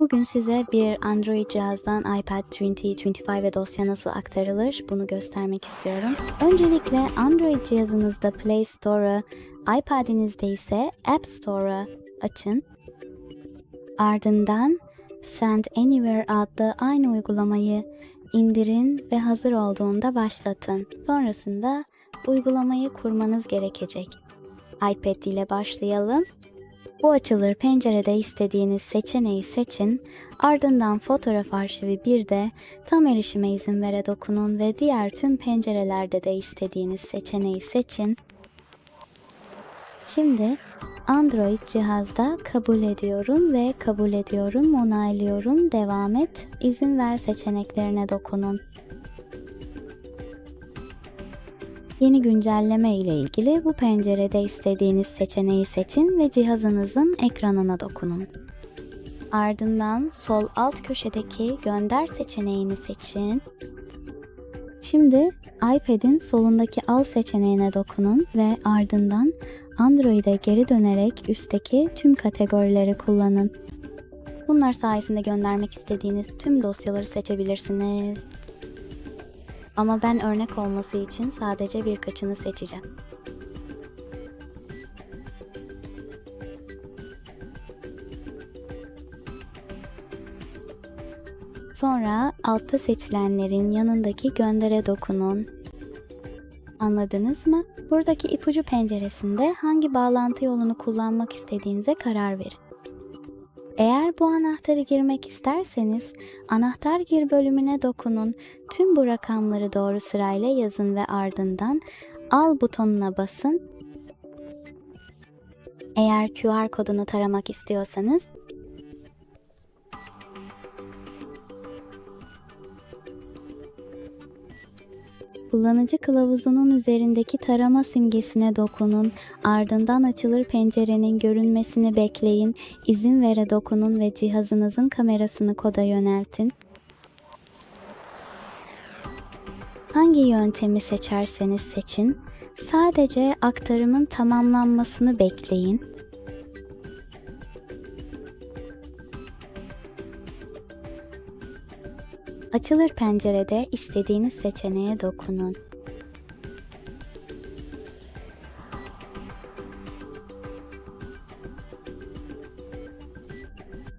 Bugün size bir Android cihazdan iPad 2025'e dosya nasıl aktarılır bunu göstermek istiyorum. Öncelikle Android cihazınızda Play Store'u, iPad'inizde ise App Store'u açın. Ardından Send Anywhere adlı aynı uygulamayı indirin ve hazır olduğunda başlatın. Sonrasında uygulamayı kurmanız gerekecek. iPad ile başlayalım. Bu açılır pencerede istediğiniz seçeneği seçin, ardından fotoğraf arşivi 1'de tam erişime izin vere dokunun ve diğer tüm pencerelerde de istediğiniz seçeneği seçin. Şimdi Android cihazda kabul ediyorum ve kabul ediyorum, onaylıyorum, devam et, izin ver seçeneklerine dokunun. Yeni güncelleme ile ilgili bu pencerede istediğiniz seçeneği seçin ve cihazınızın ekranına dokunun. Ardından sol alt köşedeki gönder seçeneğini seçin. Şimdi iPad'in solundaki al seçeneğine dokunun ve ardından Android'e geri dönerek üstteki tüm kategorileri kullanın. Bunlar sayesinde göndermek istediğiniz tüm dosyaları seçebilirsiniz. Ama ben örnek olması için sadece birkaçını seçeceğim. Sonra altta seçilenlerin yanındaki göndere dokunun. Anladınız mı? Buradaki ipucu penceresinde hangi bağlantı yolunu kullanmak istediğinize karar verin. Eğer bu anahtarı girmek isterseniz anahtar gir bölümüne dokunun. Tüm bu rakamları doğru sırayla yazın ve ardından al butonuna basın. Eğer QR kodunu taramak istiyorsanız Kullanıcı kılavuzunun üzerindeki tarama simgesine dokunun, ardından açılır pencerenin görünmesini bekleyin, izin vere dokunun ve cihazınızın kamerasını koda yöneltin. Hangi yöntemi seçerseniz seçin, sadece aktarımın tamamlanmasını bekleyin. Açılır pencerede istediğiniz seçeneğe dokunun.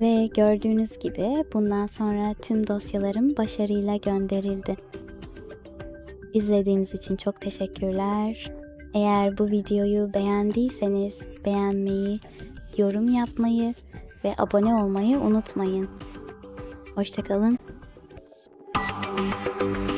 Ve gördüğünüz gibi bundan sonra tüm dosyalarım başarıyla gönderildi. İzlediğiniz için çok teşekkürler. Eğer bu videoyu beğendiyseniz beğenmeyi, yorum yapmayı ve abone olmayı unutmayın. Hoşçakalın. Música